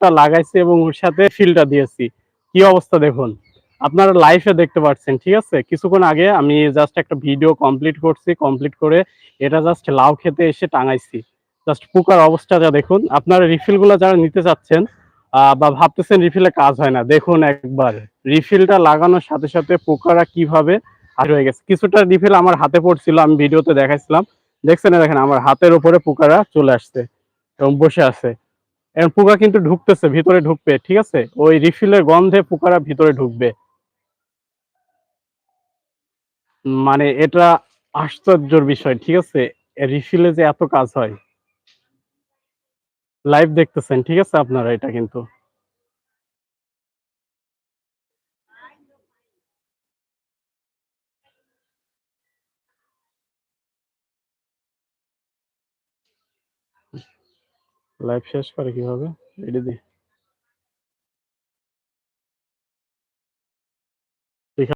পাইপটা লাগাইছি এবং ওর সাথে ফিলটা দিয়েছি। কি অবস্থা দেখুন? আপনারা লাইভে দেখতে পাচ্ছেন ঠিক আছে? কিছুক্ষণ আগে আমি জাস্ট একটা ভিডিও কমপ্লিট করছি কমপ্লিট করে এটা জাস্ট লাউ খেতে এসে টাঙাইছি। জাস্ট পোকার অবস্থাটা দেখুন। আপনারা রিফিলগুলো যারা নিতে চাচ্ছেন বা ভাবতেছেন রিফিলে কাজ হয় না, দেখুন একবার। রিফিলটা লাগানোর সাথে সাথে পোকারা কীভাবে আর হয়ে গেছে। কিছুটা রিফিল আমার হাতে পড়ছিল, আমি ভিডিওতে দেখাইছিলাম। দেখছেন দেখেন, আমার হাতের উপরে পোকারা চলে আসছে এবং বসে আছে। এখন পোকা কিন্তু ঢুকতেছে, ভিতরে ঢুকবে, ঠিক আছে? ওই রিফিলের গন্ধে পোকারা ভিতরে ঢুকবে। মানে এটা আশ্চর্যর বিষয়, ঠিক আছে? রিফিলে যে এত কাজ হয়। লাইভ দেখতেছেন, ঠিক আছে আপনারা এটা কিন্তু? লাইভ শেষ করে কীভাবে রেডি দি।